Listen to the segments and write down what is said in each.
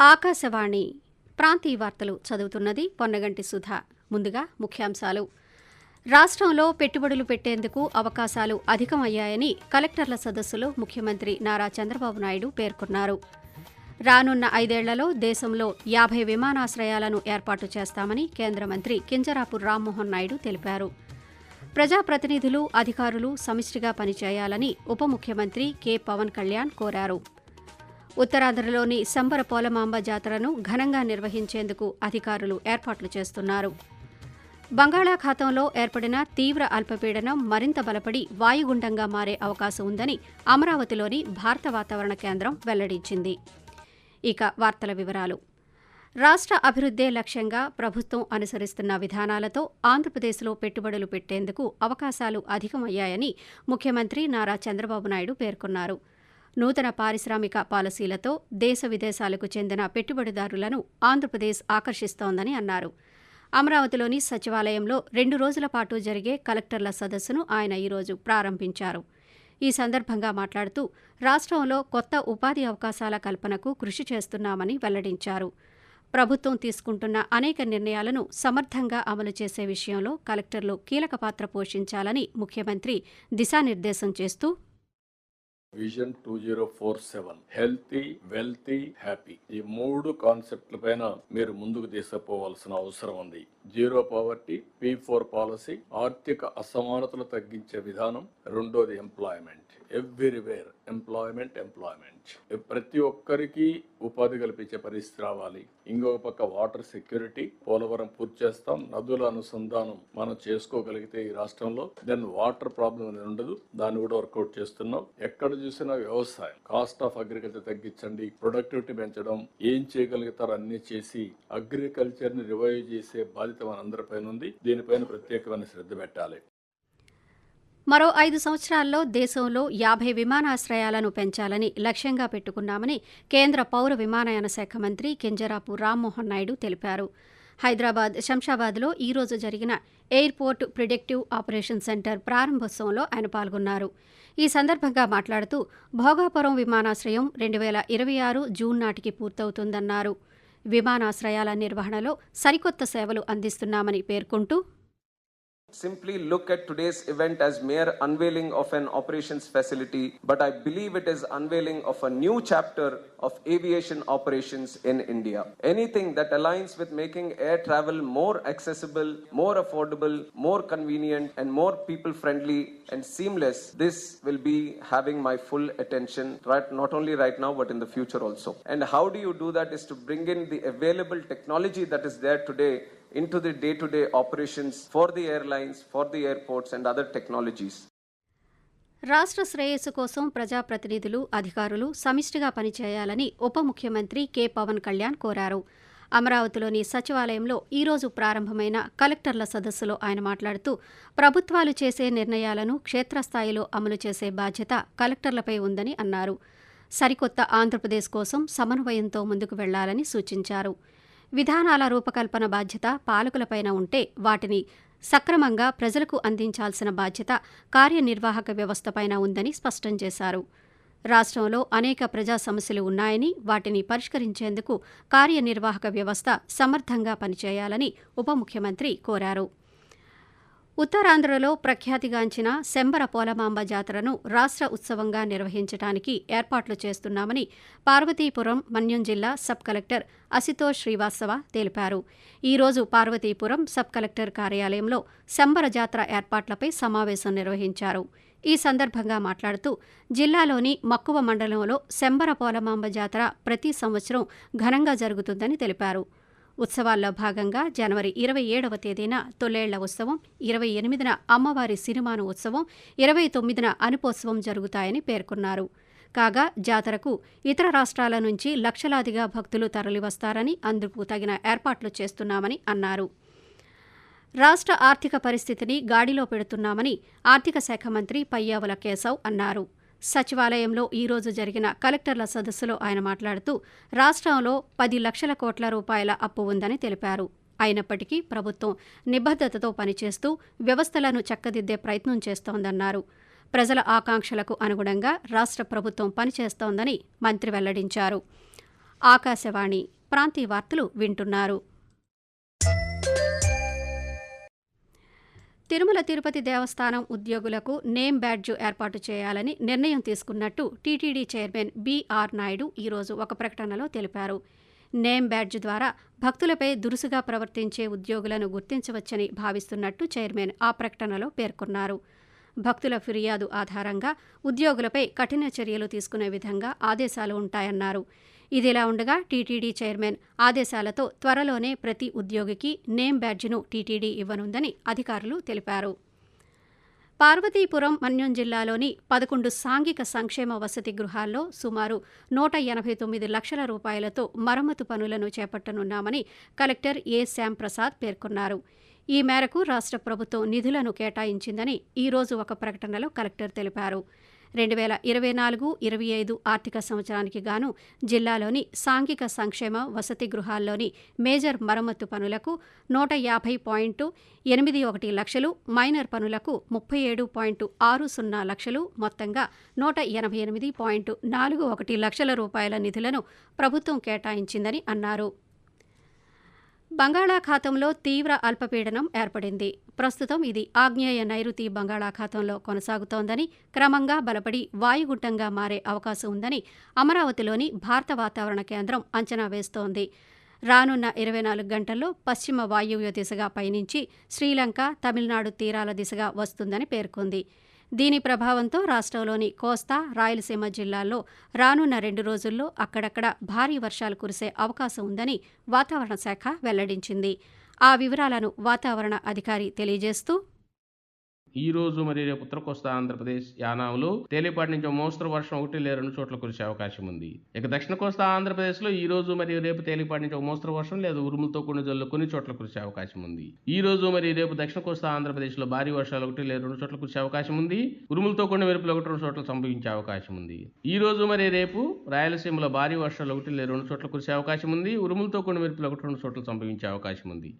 ఆకాశవాణి ప్రాంతీయ వార్తలు చదువుతున్నది పొన్నగంటి సుధా. ముందుగా ముఖ్యాంశాలు. రాష్ట్రంలో పెట్టుబడులు పెట్టేందుకు అవకాశాలు అధికమయ్యాయని కలెక్టర్ల సదస్సులో ముఖ్యమంత్రి నారా చంద్రబాబు నాయుడు పేర్కొన్నారు. రానున్న ఐదేళ్ళలో దేశంలో యాభై విమానాశ్రయాలను ఏర్పాటు చేస్తామని కేంద్ర మంత్రి కింజరాపు రామ్మోహన్ నాయుడు తెలిపారు. ప్రజాప్రతినిధులు అధికారులు సమిష్టిగా పనిచేయాలని ఉప ముఖ్యమంత్రి కె. పవన్ కళ్యాణ్ కోరారు. ఉత్తరాంధ్రలోని సంబర పోలమాంబ జాతరను ఘనంగా నిర్వహించేందుకు అధికారులు ఏర్పాట్లు చేస్తున్నారు. బంగాళాఖాతంలో ఏర్పడిన తీవ్ర అల్పపీడనం మరింత బలపడి వాయుగుండంగా మారే అవకాశం ఉందని అమరావతిలోని భారత వాతావరణ కేంద్రం వెల్లడించింది. ఇక వార్తల వివరాలు. రాష్ట్ర అభివృద్దే లక్ష్యంగా ప్రభుత్వం అనుసరిస్తున్న విధానాలతో ఆంధ్రప్రదేశ్లో పెట్టుబడులు పెట్టేందుకు అవకాశాలు అధికమయ్యాయని ముఖ్యమంత్రి నారా చంద్రబాబు నాయుడు పేర్కొన్నారు. నూతన పారిశ్రామిక పాలసీలతో దేశ విదేశాలకు చెందిన పెట్టుబడిదారులను ఆంధ్రప్రదేశ్ ఆకర్షిస్తోందని అన్నారు. అమరావతిలోని సచివాలయంలో రెండు రోజుల పాటు జరిగే కలెక్టర్ల సదస్సును ఆయన ఈరోజు ప్రారంభించారు. ఈ సందర్భంగా మాట్లాడుతూ రాష్ట్రంలో కొత్త ఉపాధి అవకాశాల కల్పనకు కృషి చేస్తున్నామని వెల్లడించారు. ప్రభుత్వం తీసుకుంటున్న అనేక నిర్ణయాలను సమర్థంగా అమలు చేసే విషయంలో కలెక్టర్లు కీలక పాత్ర పోషించాలని ముఖ్యమంత్రి దిశానిర్దేశం చేస్తూ vision two zero four seven healthy wealthy happy ఈ మూడు కాన్సెప్ట్ల పైన మీరు ముందుకు తీసుకుపోవాల్సిన అవసరం ఉంది. Zero poverty P four policy ఆర్థిక అసమానతలు తగ్గించే విధానం రెండోది ఎంప్లాయ్మెంట్. ఎవ్రీవేర్ ఎంప్లాయ్మెంట్ ఎంప్లాయ్మెంట్ ప్రతి ఒక్కరికి ఉపాధి కల్పించే పరిస్థితి రావాలి. ఇంకొక పక్క వాటర్ సెక్యూరిటీ పోలవరం పూర్తి చేస్తాం. నదుల అనుసంధానం మనం చేసుకోగలిగితే ఈ రాష్ట్రంలో దెన్ వాటర్ ప్రాబ్లం అనేది ఉండదు. దాన్ని కూడా వర్కౌట్ చేస్తున్నాం. ఎక్కడ చూసినా వ్యవసాయం కాస్ట్ ఆఫ్ అగ్రికల్చర్ తగ్గించండి ప్రొడక్టివిటీ పెంచడం ఏం చేయగలుగుతారో అన్ని చేసి అగ్రికల్చర్ని రివైవ్ చేసే బాధ్యత మనందరిపైన ఉంది. దీనిపైన ప్రత్యేకమైన శ్రద్ధ పెట్టాలి. మరో ఐదు సంవత్సరాల్లో దేశంలో యాభై విమానాశ్రయాలను పెంచాలని లక్ష్యంగా పెట్టుకున్నామని కేంద్ర పౌర విమానయాన శాఖ మంత్రి కింజరాపు రామ్మోహన్ నాయుడు తెలిపారు. హైదరాబాద్ శంషాబాద్లో ఈ రోజు జరిగిన ఎయిర్పోర్ట్ ప్రిడిక్టివ్ ఆపరేషన్ సెంటర్ ప్రారంభోత్సవంలో ఆయన పాల్గొన్నారు. ఈ సందర్భంగా మాట్లాడుతూ భోగాపురం విమానాశ్రయం రెండు వేల ఇరవై ఆరు జూన్ నాటికి పూర్తవుతుందన్నారు. విమానాశ్రయాల నిర్వహణలో సరికొత్త సేవలు అందిస్తున్నామని పేర్కొంటూ simply look at today's event as mere unveiling of an operations facility, but I believe it is unveiling of a new chapter of aviation operations in India. Anything that aligns with making air travel more accessible, more affordable, more convenient, and more people friendly and seamless, this will be having my full attention, right, not only right now, but in the future also. And how do you do that is to bring in the available technology that is there today into the day to day operations for the airlines, for the airports, and other technologies. రాష్ట్ర శ్రేయస్సు కోసం ప్రజాప్రతినిధులు అధికారులు సమిష్టిగా పనిచేయాలని ఉప ముఖ్యమంత్రి K. Pawan Kalyan కోరారు. అమరావతిలోని సచివాలయంలో ఈరోజు ప్రారంభమైన కలెక్టర్ల సదస్సులో ఆయన మాట్లాడుతూ ప్రభుత్వాలు చేసే నిర్ణయాలను క్షేత్రస్థాయిలో అమలు చేసే బాధ్యత కలెక్టర్లపై ఉందని అన్నారు. సరికొత్త ఆంధ్రప్రదేశ్ కోసం సమన్వయంతో ముందుకు వెళ్ళాలని సూచించారు. విధానాల రూపకల్పన బాధ్యత పాలకులపైన ఉంటే వాటిని సక్రమంగా ప్రజలకు అందించాల్సిన బాధ్యత కార్యనిర్వాహక వ్యవస్థపైన ఉందని స్పష్టం చేశారు. రాష్ట్రంలో అనేక ప్రజా సమస్యలు ఉన్నాయని వాటిని పరిష్కరించేందుకు కార్యనిర్వాహక వ్యవస్థ సమర్థంగా పనిచేయాలని ఉప ముఖ్యమంత్రి కోరారు. ఉత్తరాంధ్రలో ప్రఖ్యాతిగాంచిన శంబర పోలమాంబ జాతరను రాష్ట్ర ఉత్సవంగా నిర్వహించడానికి ఏర్పాట్లు చేస్తున్నామని పార్వతీపురం మన్యం జిల్లా సబ్ కలెక్టర్ అసితోష్ శ్రీవాస్తవ తెలిపారు. ఈ రోజు పార్వతీపురం సబ్ కలెక్టర్ కార్యాలయంలో శంబర జాతర ఏర్పాట్లపై సమావేశం నిర్వహించారు. ఈ సందర్భంగా మాట్లాడుతూ జిల్లాలోని మక్కువ మండలంలో శంబర పోలమాంబ జాతర ప్రతి సంవత్సరం ఘనంగా జరుగుతుందని తెలిపారు. ఉత్సవాల్లో భాగంగా జనవరి ఇరవై ఏడవ తేదీన తొలేళ్ళ ఉత్సవం ఇరవై ఎనిమిదిన అమ్మవారి సిరిమాను ఉత్సవం ఇరవై తొమ్మిదిన అనుపోత్సవం జరుగుతాయని పేర్కొన్నారు. కాగా జాతరకు ఇతర రాష్ట్రాల నుంచి లక్షలాదిగా భక్తులు తరలివస్తారని అందుకు తగిన ఏర్పాట్లు చేస్తున్నామని అన్నారు. రాష్ట్ర ఆర్థిక పరిస్థితిని గాడిలో పెడుతున్నామని ఆర్థిక శాఖ మంత్రి పయ్యావుల కేశవ్ అన్నారు. సచివాలయంలో ఈ రోజు జరిగిన కలెక్టర్ల సదస్సులో ఆయన మాట్లాడుతూ రాష్ట్రంలో పది లక్షల కోట్ల రూపాయల అప్పు ఉందని తెలిపారు. అయినప్పటికీ ప్రభుత్వం నిబద్ధతతో పనిచేస్తూ వ్యవస్థలను చక్కదిద్దే ప్రయత్నం చేస్తోందన్నారు. ప్రజల ఆకాంక్షలకు అనుగుణంగా రాష్ట్ర ప్రభుత్వం పనిచేస్తోందని మంత్రి వెల్లడించారు. ఆకాశవాణి ప్రాంతీయ వార్తలు వింటున్నారు. తిరుమల తిరుపతి దేవస్థానం ఉద్యోగులకు నేమ్ బ్యాడ్జ్ ఏర్పాటు చేయాలని నిర్ణయం తీసుకున్నట్టు టీటీడీ చైర్మన్ బీఆర్ నాయుడు ఈరోజు ఒక ప్రకటనలో తెలిపారు. నేమ్ బ్యాడ్జ్ ద్వారా భక్తులపై దురుసుగా ప్రవర్తించే ఉద్యోగులను గుర్తించవచ్చని భావిస్తున్నట్టు చైర్మన్ ఆ ప్రకటనలో పేర్కొన్నారు. భక్తుల ఫిర్యాదు ఆధారంగా ఉద్యోగులపై కఠిన చర్యలు తీసుకునే విధంగా ఆదేశాలు ఉంటాయన్నారు. ఇదిలా ఉండగా టీటీడీ చైర్మన్ ఆదేశాలతో త్వరలోనే ప్రతి ఉద్యోగికి నేమ్ బ్యాడ్జ్ను టీటీడీ ఇవ్వనుందని అధికారులు తెలిపారు. పార్వతీపురం మన్యం జిల్లాలోని పదకొండు సాంఘిక సంక్షేమ వసతి గృహాల్లో సుమారు నూట ఎనభై తొమ్మిది లక్షల రూపాయలతో మరమ్మతు పనులను చేపట్టనున్నామని కలెక్టర్ ఏ. శ్యామ్ ప్రసాద్ పేర్కొన్నారు. ఈ మేరకు రాష్ట్ర ప్రభుత్వం నిధులను కేటాయించిందని ఈరోజు ఒక ప్రకటనలో కలెక్టర్ తెలిపారు. రెండు వేల ఇరవై నాలుగు ఇరవై ఐదు ఆర్థిక సంవత్సరానికి గాను జిల్లాలోని సాంఘిక సంక్షేమ వసతి గృహాల్లోని మేజర్ మరమ్మతు పనులకు నూట యాభై పాయింట్ ఎనిమిది ఒకటి లక్షలు మైనర్ పనులకు ముప్పై ఏడు పాయింట్ ఆరు సున్నా లక్షలు మొత్తంగా నూట ఎనభై ఎనిమిది పాయింట్ నాలుగు ఒకటి లక్షల రూపాయల నిధులను ప్రభుత్వం కేటాయించిందని అన్నారు. బంగాళాఖాతంలో తీవ్ర అల్పపీడనం ఏర్పడింది. ప్రస్తుతం ఇది ఆగ్నేయ నైరుతి బంగాళాఖాతంలో కొనసాగుతోందని క్రమంగా బలపడి వాయుగుండంగా మారే అవకాశం ఉందని అమరావతిలోని భారత వాతావరణ కేంద్రం అంచనా వేస్తోంది. రానున్న ఇరవై నాలుగు గంటల్లో పశ్చిమ వాయువ్య దిశగా పయనించి శ్రీలంక తమిళనాడు తీరాల దిశగా వస్తుందని పేర్కొంది. దీని ప్రభావంతో రాష్ట్రంలోని కోస్తా రాయలసీమ జిల్లాల్లో రానున్న రెండు రోజుల్లో అక్కడక్కడ భారీ వర్షాలు కురిసే అవకాశం ఉందని వాతావరణ శాఖ వెల్లడించింది. ఆ వివరాలను వాతావరణ అధికారి తెలియజేస్తూ ఈ రోజు మరి రేపు ఉత్తర కోస్తా ఆంధ్రప్రదేశ్ యానాంలో తేలిపాటి నుంచి ఓ మోస్తరు వర్షం ఒకటి లేదా రెండు చోట్ల కురిసే అవకాశం ఉంది. ఇక దక్షిణ కోస్తా ఆంధ్రప్రదేశ్లో ఈ రోజు మరియు రేపు తేలిపాటి నుంచి ఒక మోస్తరు వర్షం లేదా ఉరుములతో కొన్ని జల్లు కొన్ని చోట్ల కురిసే అవకాశం ఉంది. ఈ రోజు మరి రేపు దక్షిణ కోస్తా ఆంధ్రప్రదేశ్లో భారీ వర్షాలు ఒకటి లేదా రెండు చోట్ల కురిసే అవకాశం ఉంది. ఉరుములతో కొన్ని మెరుపులు ఒకటి రెండు చోట్ల సంభవించే అవకాశం ఉంది. ఈ రోజు మరి రేపు రాయలసీమలో భారీ వర్షాలు ఒకటి లేదా రెండు చోట్ల కురిసే అవకాశం ఉంది. ఉరుములతో కొన్ని మెరుపులు ఒకటి రెండు చోట్ల సంభవించే అవకాశం ఉంది.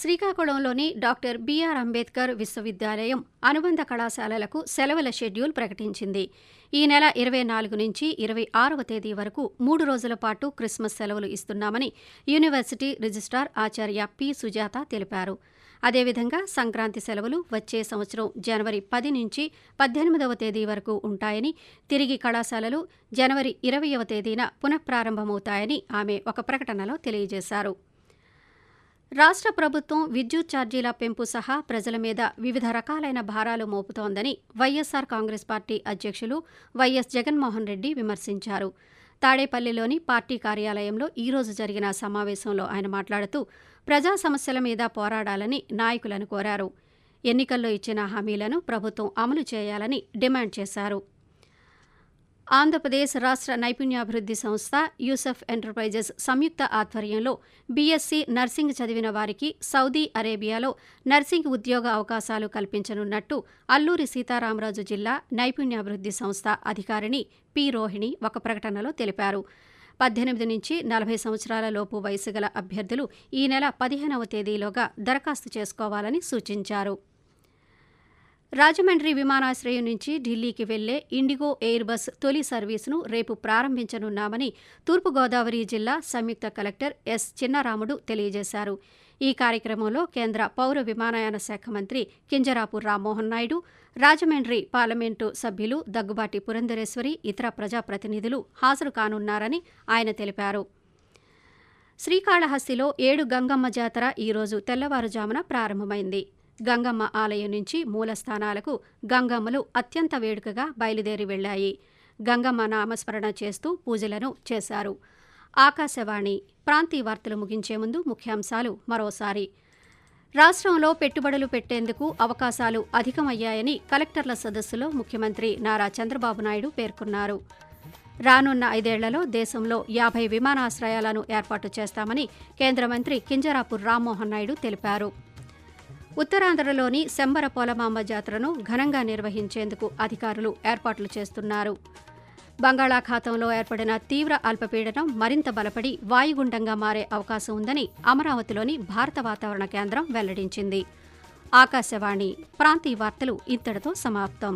శ్రీకాకుళంలోని డాక్టర్ బిఆర్ అంబేద్కర్ విశ్వవిద్యాలయం అనుబంధ కళాశాలలకు సెలవుల షెడ్యూల్ ప్రకటించింది. ఈ నెల ఇరవై నాలుగు నుంచి ఇరవై ఆరవ తేదీ వరకు మూడు రోజుల పాటు క్రిస్మస్ సెలవులు ఇస్తున్నామని యూనివర్సిటీ రిజిస్ట్రార్ ఆచార్య పి. సుజాత తెలిపారు. అదేవిధంగా సంక్రాంతి సెలవులు వచ్చే సంవత్సరం జనవరి పది నుంచి పద్దెనిమిదవ తేదీ వరకు ఉంటాయని తిరిగి కళాశాలలు జనవరి ఇరవయవ తేదీన పునఃప్రారంభమవుతాయని ఆమె ఒక ప్రకటనలో తెలియజేశారు. రాష్ట్ర ప్రభుత్వం విద్యుత్ ఛార్జీల పెంపు సహా ప్రజల మీద వివిధ రకాలైన భారాలు మోపుతోందని వైఎస్సార్ కాంగ్రెస్ పార్టీ అధ్యక్షులు వైఎస్ జగన్మోహన్ రెడ్డి విమర్శించారు. తాడేపల్లిలోని పార్టీ కార్యాలయంలో ఈరోజు జరిగిన సమావేశంలో ఆయన మాట్లాడుతూ ప్రజా సమస్యల మీద పోరాడాలని నాయకులను కోరారు. ఎన్నికల్లో ఇచ్చిన హామీలను ప్రభుత్వం అమలు చేయాలని డిమాండ్ చేశారు. ఆంధ్రప్రదేశ్ రాష్ట్ర నైపుణ్యాభివృద్ధి సంస్థ యూసఫ్ ఎంటర్ప్రైజెస్ సంయుక్త ఆధ్వర్యంలో బీఎస్సీ నర్సింగ్ చదివిన వారికి సౌదీ అరేబియాలో నర్సింగ్ ఉద్యోగ అవకాశాలు కల్పించనున్నట్టు అల్లూరి సీతారామరాజు జిల్లా నైపుణ్యాభివృద్ధి సంస్థ అధికారిణి పి రోహిణి ఒక ప్రకటనలో తెలిపారు. పద్దెనిమిది నుంచి నలభై సంవత్సరాల లోపు వయసు గల అభ్యర్థులు ఈ నెల పదిహేనవ తేదీలోగా దరఖాస్తు చేసుకోవాలని సూచించారు. రాజమండ్రి విమానాశ్రయం నుంచి ఢిల్లీకి వెళ్ళే ఇండిగో ఎయిర్ బస్ తొలి సర్వీసును రేపు ప్రారంభించనున్నామని తూర్పుగోదావరి జిల్లా సంయుక్త కలెక్టర్ ఎస్ చిన్నరాముడు తెలియజేశారు. ఈ కార్యక్రమంలో కేంద్ర పౌర విమానయాన శాఖ మంత్రి కింజరాపు రామ్మోహన్ నాయుడు రాజమండ్రి పార్లమెంటు సభ్యులు దగ్గుబాటి పురంధరేశ్వరి ఇతర ప్రజాప్రతినిధులు హాజరు కానున్నారని ఆయన తెలిపారు. శ్రీకాళహస్తిలో ఏడు గంగమ్మ జాతర ఈరోజు తెల్లవారుజామున ప్రారంభమైంది. గంగమ్మ ఆలయం నుంచి మూలస్థానాలకు గంగమ్మలు అత్యంత వేడుకగా బయలుదేరి వెళ్ళాయి గంగమ్మ నామస్మరణ చేస్తూ పూజలను చేశారు. ఆకాశవాణి ప్రాంతీయ వార్తలు ముగించే ముందు ముఖ్యాంశాలు మరోసారి. రాష్ట్రంలో పెట్టుబడులు పెట్టేందుకు అవకాశాలు అధికమయ్యాయని కలెక్టర్ల సదస్సులో ముఖ్యమంత్రి నారా చంద్రబాబు నాయుడు పేర్కొన్నారు. రానున్న ఐదేళ్ళలో దేశంలో యాభై విమానాశ్రయాలను ఏర్పాటు చేస్తామని కేంద్ర మంత్రి కింజరాపు రామ్మోహన్ నాయుడు తెలిపారు. ఉత్తరాంధ్రలోని శంబర పోలమాంబ జాతరను ఘనంగా నిర్వహించేందుకు అధికారులు ఏర్పాట్లు చేస్తున్నారు. బంగాళాఖాతంలో ఏర్పడిన తీవ్ర అల్పపీడనం మరింత బలపడి వాయుగుండంగా మారే అవకాశం ఉందని అమరావతిలోని భారత వాతావరణ కేంద్రం వెల్లడించింది. ఆకాశవాణి ప్రాంతీయ వార్తలు ఇంతటితో సమాప్తం.